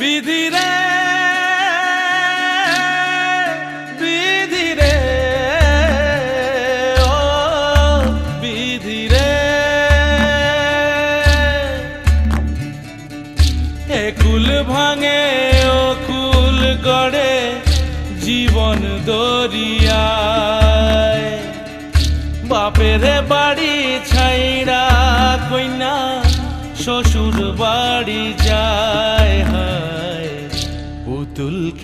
বিধিরে বিধিরে ও ভাঙে কুল গড়ে জীবন দরিয়ায়। বাপের বাড়ি ছাইড়া কইনা শ্বশুর বাড়ি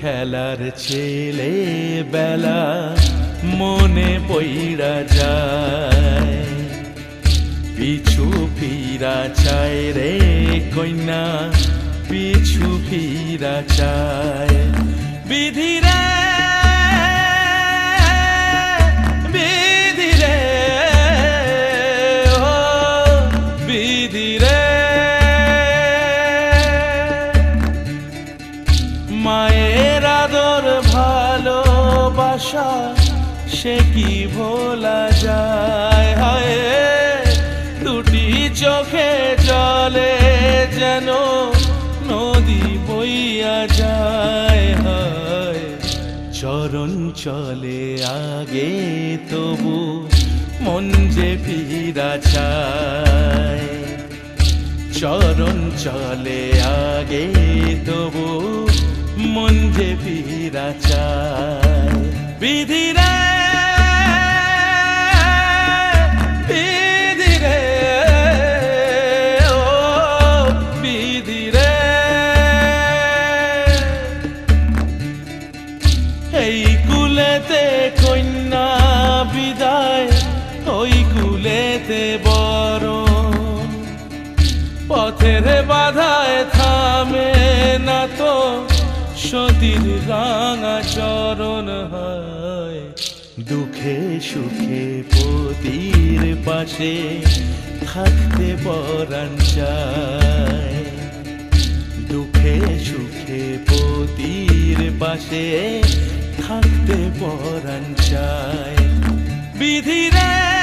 খেলার ছেলে বেলা মনে পইড়া যায়। পিছু ফিরা চায় রে কন্যা পিছু ফিরা চায়। বিধিরে চলে আগে তবু মন যে ফিরা চায়। চরণ চলে আগে তবু মন যে ফিরা চায়। বিধিরে রাঙা চরণ হয়। দুঃখে সুখে পতির পাশে থাকতে পরাণ দুঃখে সুখে পতির পাশে থাকতে পরাণ চায়। বিধিরে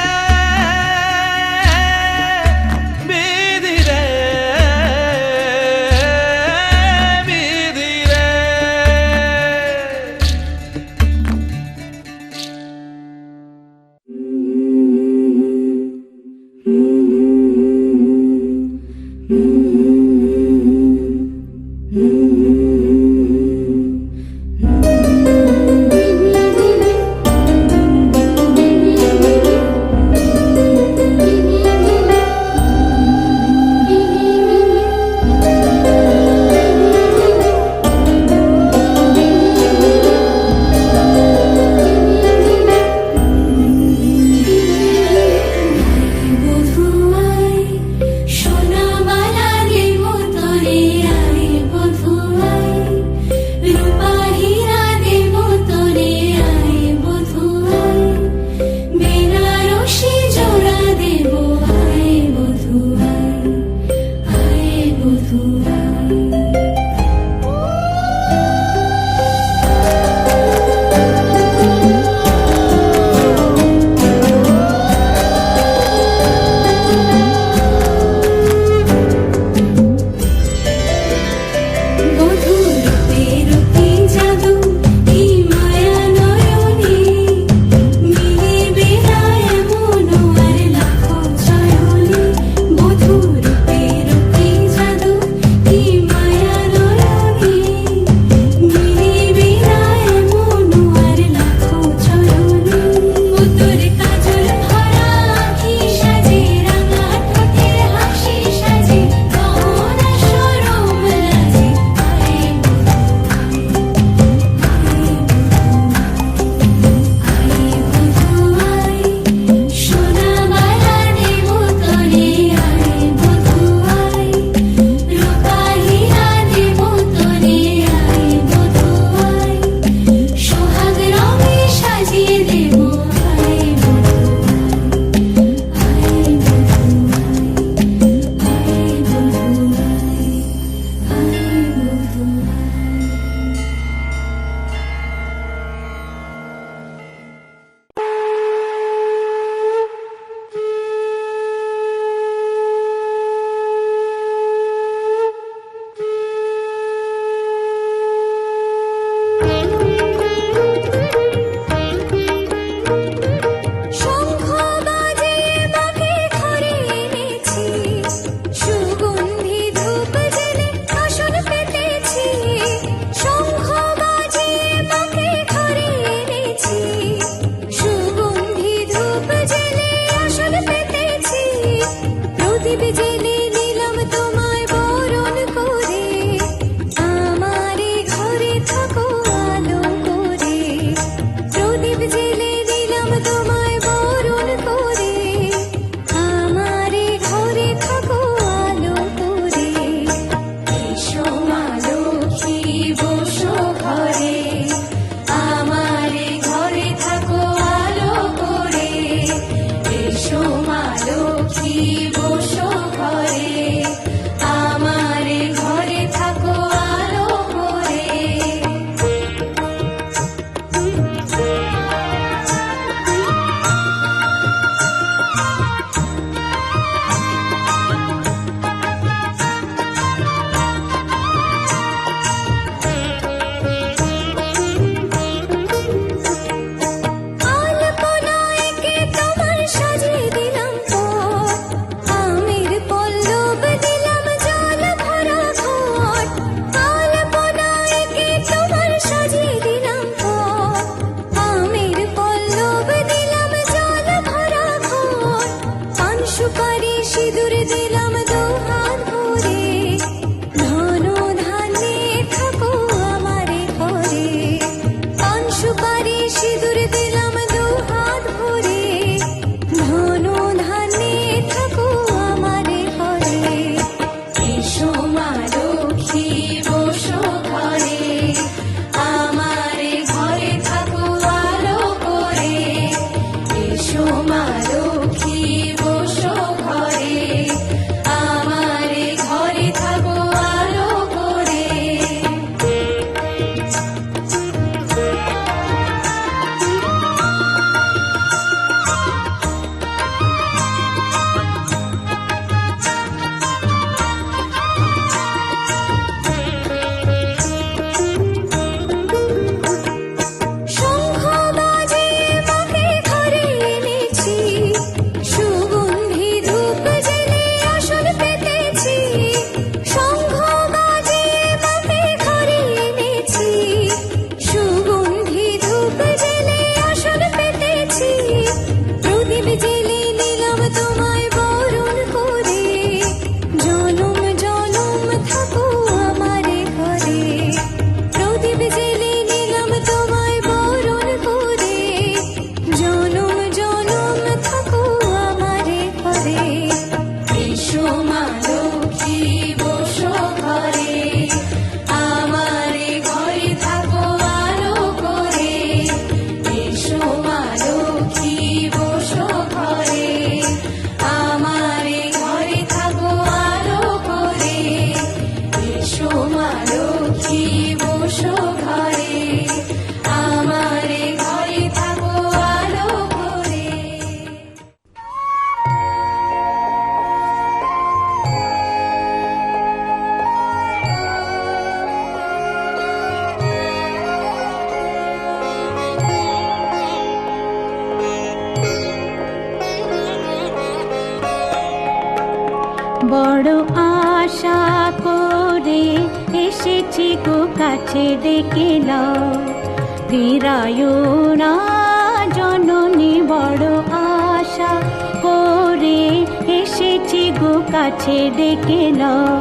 কাছে ডেকে নাও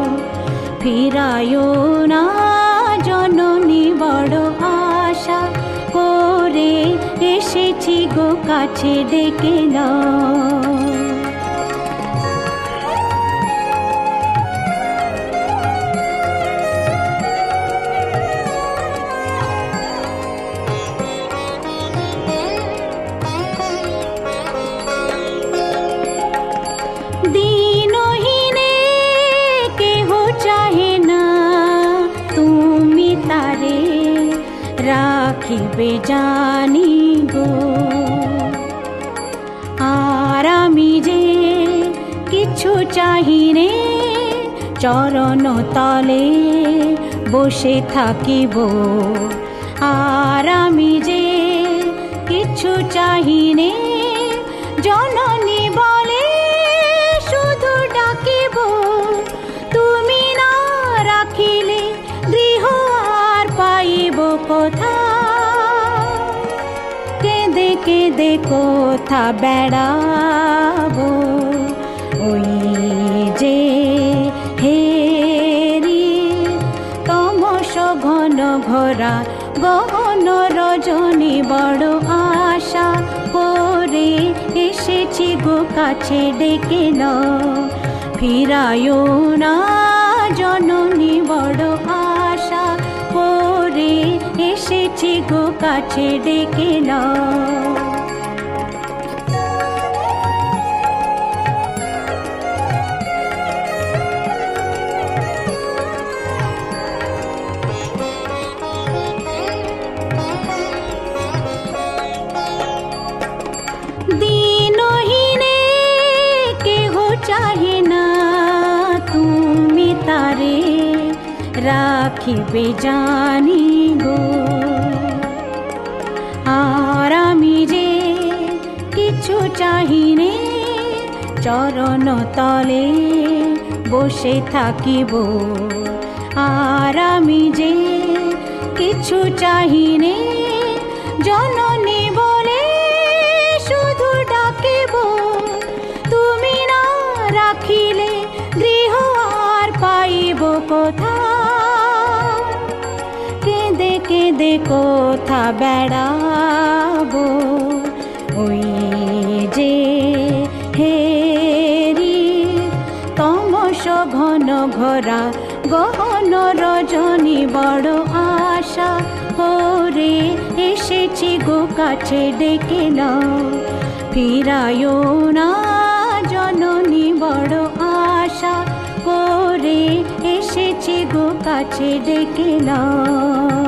ফিরায় না জননী বড় আশা করে এসেছি গো কাছে ডেকে না হবে জানি গো? আর আমি যে কিছু চাহিনে চরণ তলে বসে থাকিব। আর আমি যে কিছু চাহিনে জনন কোথা বেড়াব। ওই যে হেরি তমস ঘন ঘোরা গহন রজনী বড় আশা করে এসেছি গো কাছে ডেকে ন ফিরায় না জননী বড় আশা করে এসেছি গো কাছে ডেকে না রাখিবে জানি গো। আর আমি যে কিছু চাহিনে, চরণ তলে বসে থাকিব। আর আমি যে কিছু চাহিনে, জননী বলে শুধু ডাকিব। তুমি না রাখিলে গৃহ আর পাইব কোথা? কোথা বেড়াবো। ওই যে হেরি তমস ঘন ঘোরা গহন রজনী বড় আশা। করে এসেছি গো কাছে ডেকে নাও। ফিরায়ও না জননী বড় আশা। করে এসেছি গো কাছে ডেকে নাও।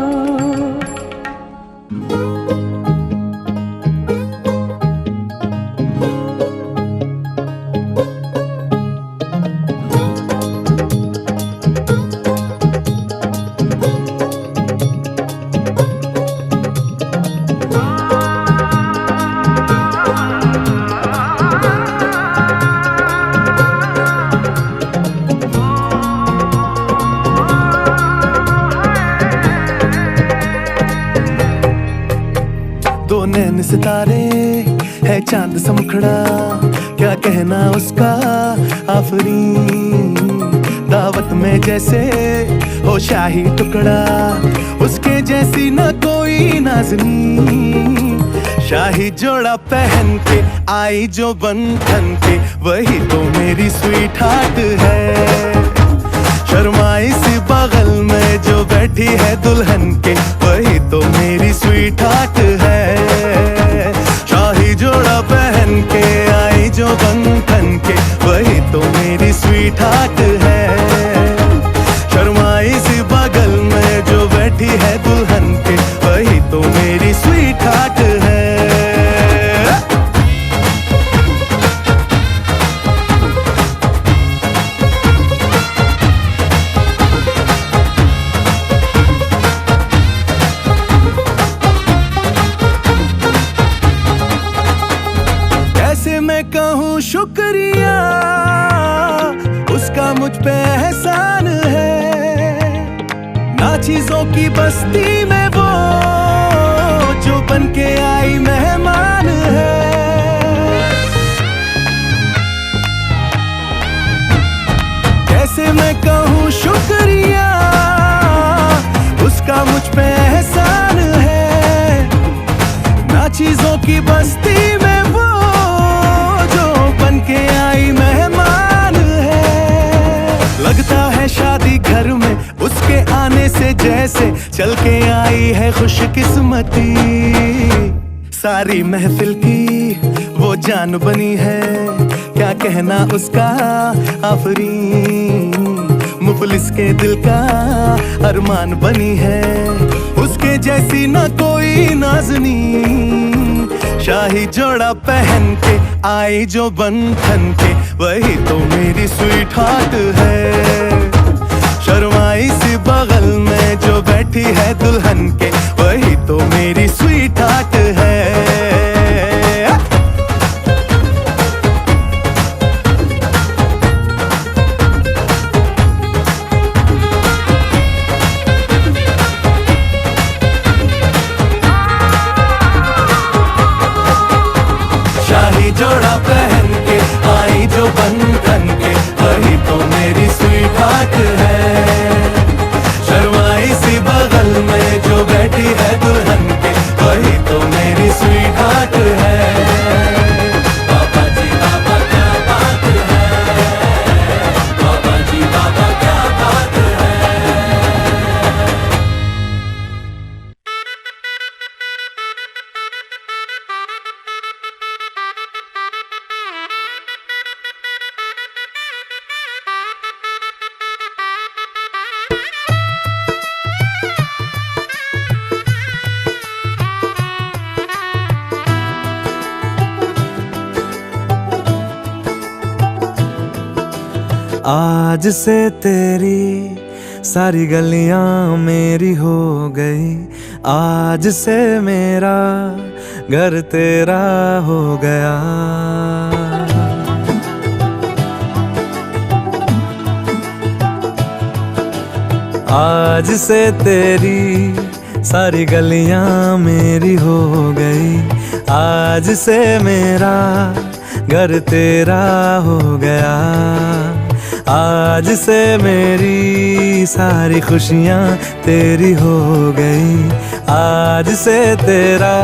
सितारे है चाँद सा मुखड़ा क्या कहना उसका आफरी? दावत में जैसे हो शाही टुकड़ा, उसके जैसी ना कोई नाजनी। शाही जोड़ा पहन के आई जो बंधन के, वही तो मेरी स्वीट हार्ट है। शर्माई सी बगल में जो बैठी है दुल्हन के, वही तो मेरी स्वीट हार्ट है। शाही जोड़ा पहन के आई जो बंधन के वही तो मेरी स्वीट हार्ट है। वो जो बन के आई मेहमान है। लगता है शादी घर में उसके आने से जैसे चल के आई है खुशकिस्मती। सारी महफिल की वो जान बनी है। क्या कहना उसका आफरी मुफलिस के दिल का अरमान बनी है। उसके जैसी ना कोई नाजनी शाही जोड़ा पहन के आई जो बंधन के, वही तो मेरी स्वीट हार्ट है। शर्माई सी बगल में जो बैठी है दुल्हन के, वही तो मेरी स्वीट आज से तेरी सारी गलियाँ मेरी हो गई। आज से मेरा घर तेरा हो गया। आज से तेरी सारी गलियाँ मेरी हो गई। आज से मेरा घर तेरा हो गया। आज से मेरी सारी खुशियाँ तेरी हो गई। आज से तेरा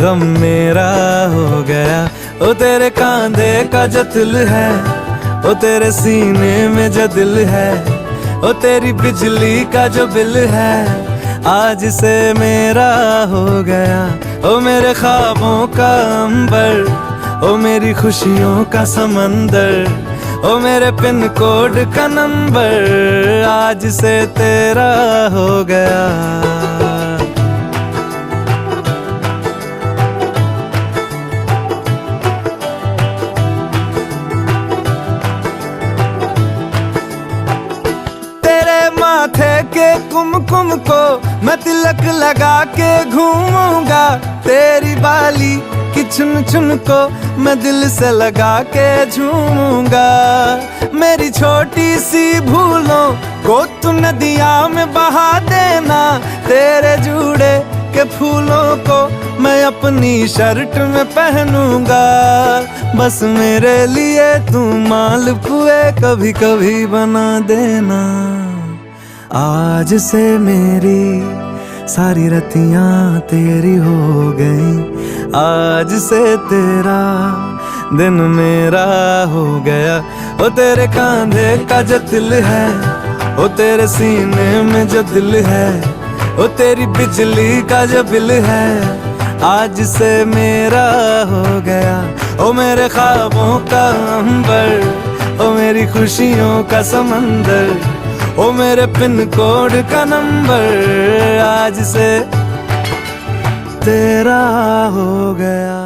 गम मेरा हो गया। ओ तेरे कांधे का जो दिल है, ओ तेरे सीने में जो दिल है, ओ तेरी बिजली का जो बिल है, आज से मेरा हो गया। ओ मेरे ख्वाबों का अंबर, ओ मेरी खुशियों का समंदर ओ मेरे पिन कोड का नंबर आज से तेरा हो गया। तेरे माथे के कुमकुम को मैं तिलक लगा के घूमूँगा, तेरी बाली की चुन चुन को मैं दिल से लगा के झूमूँगा। मेरी छोटी सी भूलों को तू नदिया में बहा देना। तेरे जूड़े के फूलों को मैं अपनी शर्ट में पहनूँगा। बस मेरे लिए तू माल पुए कभी कभी बना देना। आज से मेरी सारी रतियाँ तेरी हो गई। आज से तेरा दिन मेरा हो गया। वो तेरे कांधे का जो दिल है वो तेरे सीने में जो दिल है वो तेरी बिजली का जो बिल है, आज से मेरा हो गया। ओ मेरे ख्वाबों का अंबर, ओ मेरी खुशियों का समंदर, ओ मेरे पिन कोड का नंबर, आज से तेरा हो गया।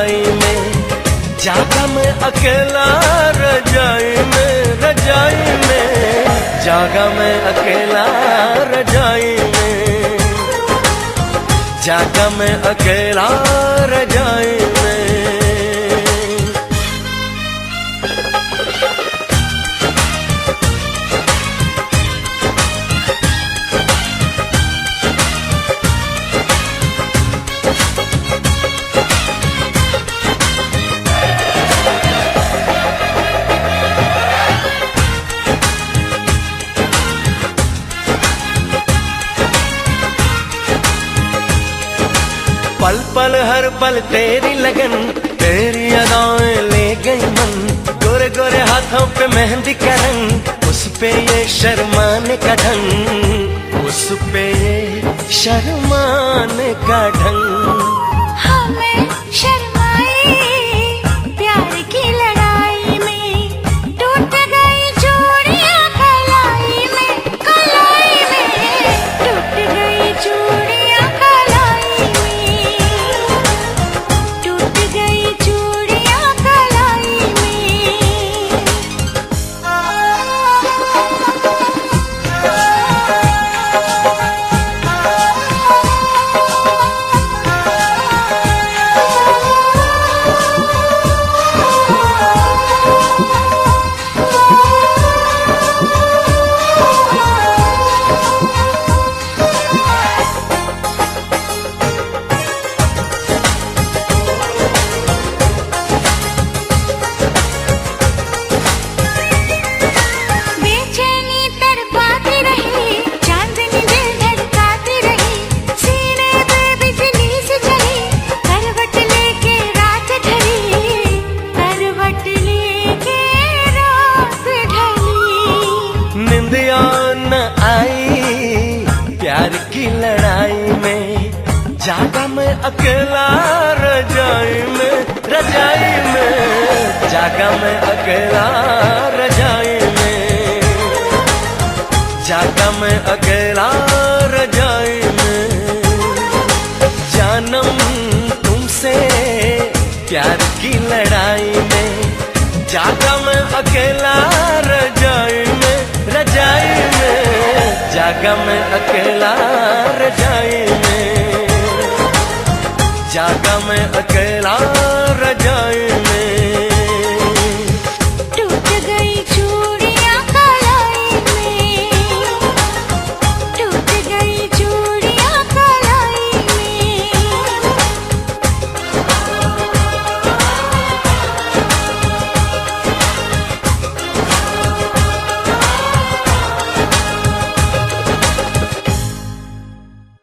जागा मैं अकेला रजाई में रजाई में। जागा मैं अकेला रजाई में। जागा मैं अकेला रजाई में पल तेरी लगन, तेरी अदाएँ ले गई मन। गोरे गोरे हाथों पे मेहंदी का रंग, उस पे ये शर्माने का ढंग। उस पे ये शर्माने का ढंग। जागा मैं अकेला रजाई में रजाई में। जागा मैं अकेला रजाई में। जागा मैं अकेला रजाई में।